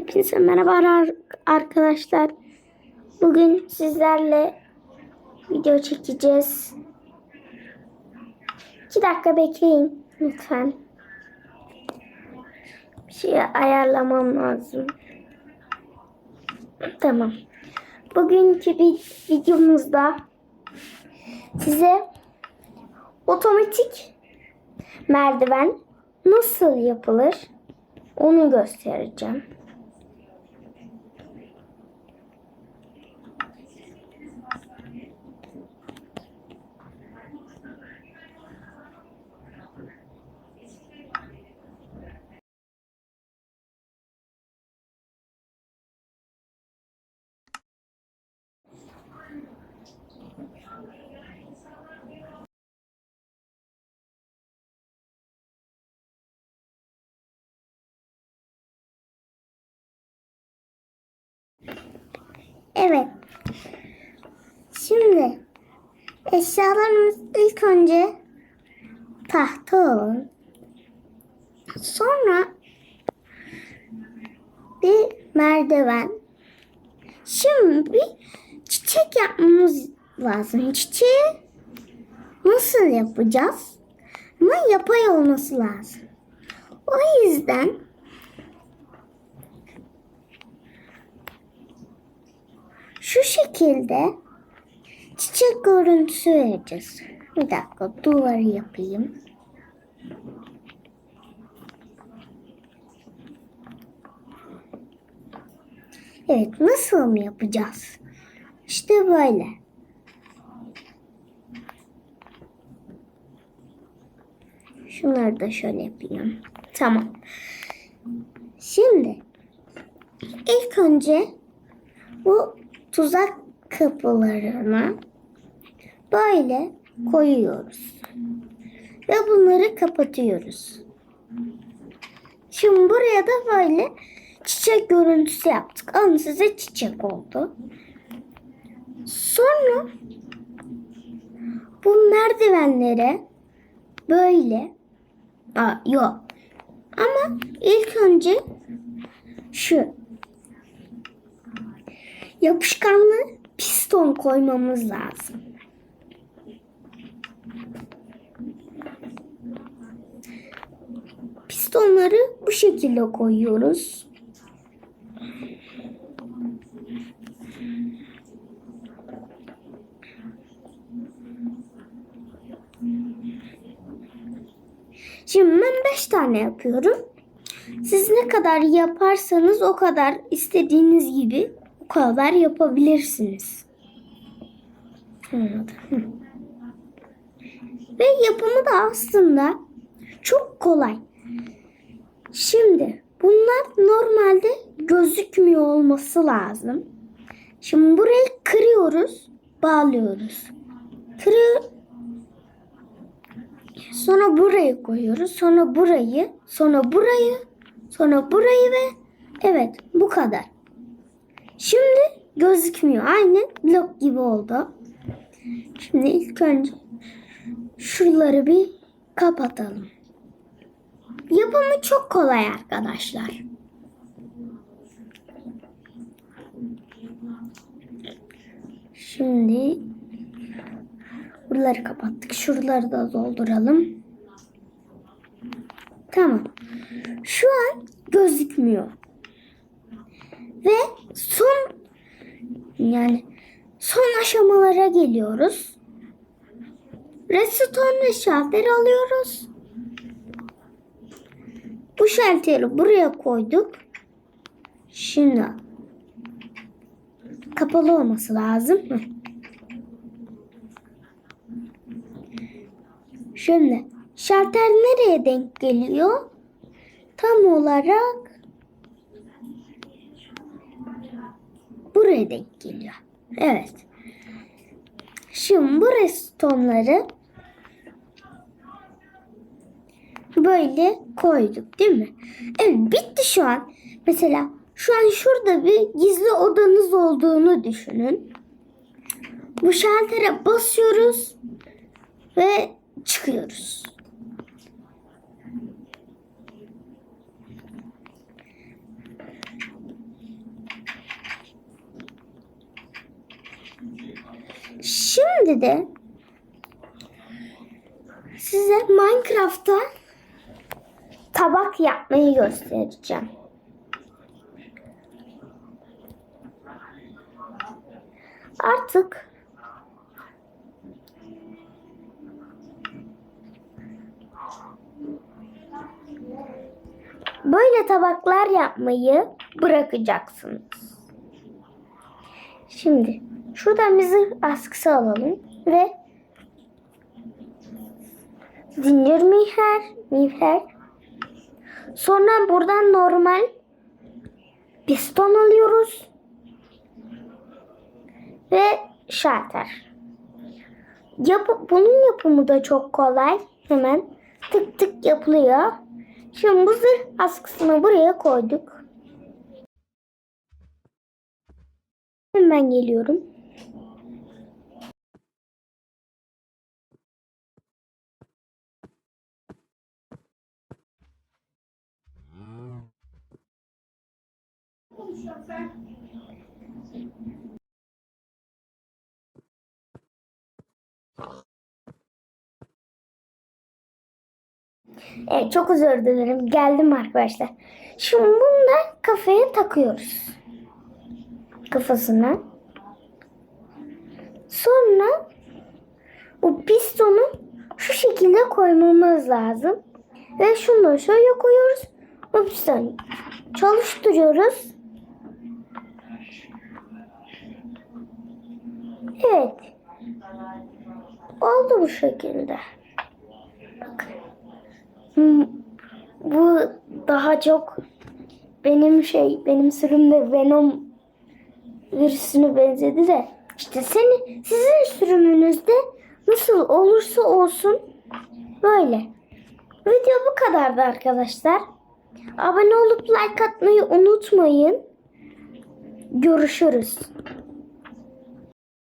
Hepinize merhaba ar- arkadaşlar. Bugün sizlerle video çekeceğiz. 2 dakika bekleyin lütfen. Bir şey ayarlamam lazım. Tamam. Bugünkü bir videomuzda size otomatik merdiven nasıl yapılır onu göstereceğim. Evet. Şimdi eşyalarımız ilk önce tahta olur. Sonra bir merdiven. Şimdi bir çiçek yapmamız lazım. Çiçeği nasıl yapacağız? Ama yapay olması lazım. O yüzden şu şekilde çiçek görüntüsü vereceğiz. Bir dakika duvarı yapayım. Evet nasıl mı yapacağız? İşte böyle. Şunları da şöyle yapayım. Tamam. Şimdi ilk önce bu tuzak kapılarına böyle koyuyoruz. Ve bunları kapatıyoruz. Şimdi buraya da böyle çiçek görüntüsü yaptık. Ama size çiçek oldu. Sonra bu merdivenlere böyle Aa, yok. Ama ilk önce şu yapışkanlı piston koymamız lazım. Pistonları bu şekilde koyuyoruz. Şimdi ben 5 tane yapıyorum. Siz ne kadar yaparsanız o kadar istediğiniz gibi kadar yapabilirsiniz. Ve yapımı da aslında çok kolay. Şimdi bunlar normalde gözükmüyor olması lazım. Şimdi burayı kırıyoruz, bağlıyoruz. Kırıyor, Sonra burayı koyuyoruz. Sonra burayı, sonra burayı, sonra burayı ve evet bu kadar. Şimdi gözükmüyor. Aynı blok gibi oldu. Şimdi ilk önce şuraları bir kapatalım. Yapımı çok kolay arkadaşlar. Şimdi buraları kapattık. Şuraları da dolduralım. Tamam. Şu an gözükmüyor. Ve son yani son aşamalara geliyoruz. Redstone şalter alıyoruz. Bu şalteri buraya koyduk. Şimdi kapalı olması lazım. Hı. Şimdi şalter nereye denk geliyor? Tam olarak buraya denk geliyor. Evet. Şimdi bu restonları böyle koyduk değil mi? Evet bitti şu an. Mesela şu an şurada bir gizli odanız olduğunu düşünün. Bu şaltere basıyoruz ve çıkıyoruz. Şimdi de size Minecraft'ta tabak yapmayı göstereceğim. Artık böyle tabaklar yapmayı bırakacaksınız. Şimdi şuradan bir zırh askısı alalım ve zincir miğfer, miğfer. Sonra buradan normal piston alıyoruz ve şalter. Yapı, bunun yapımı da çok kolay. Hemen tık tık yapılıyor. Şimdi bu zırh askısını buraya koyduk. Hemen geliyorum. Evet, çok özür dilerim. Geldim arkadaşlar. Şimdi bunu da kafaya takıyoruz. Kafasına. Sonra bu pistonu şu şekilde koymamız lazım. Ve şunu şöyle koyuyoruz. Bu pistonu çalıştırıyoruz. Evet. Oldu bu şekilde. Bakın. Hmm, Bu daha çok benim şey benim sürümde Venom virüsüne benzedi de işte seni sizin sürümünüzde nasıl olursa olsun böyle. Video bu kadardı arkadaşlar. Abone olup like atmayı unutmayın. Görüşürüz.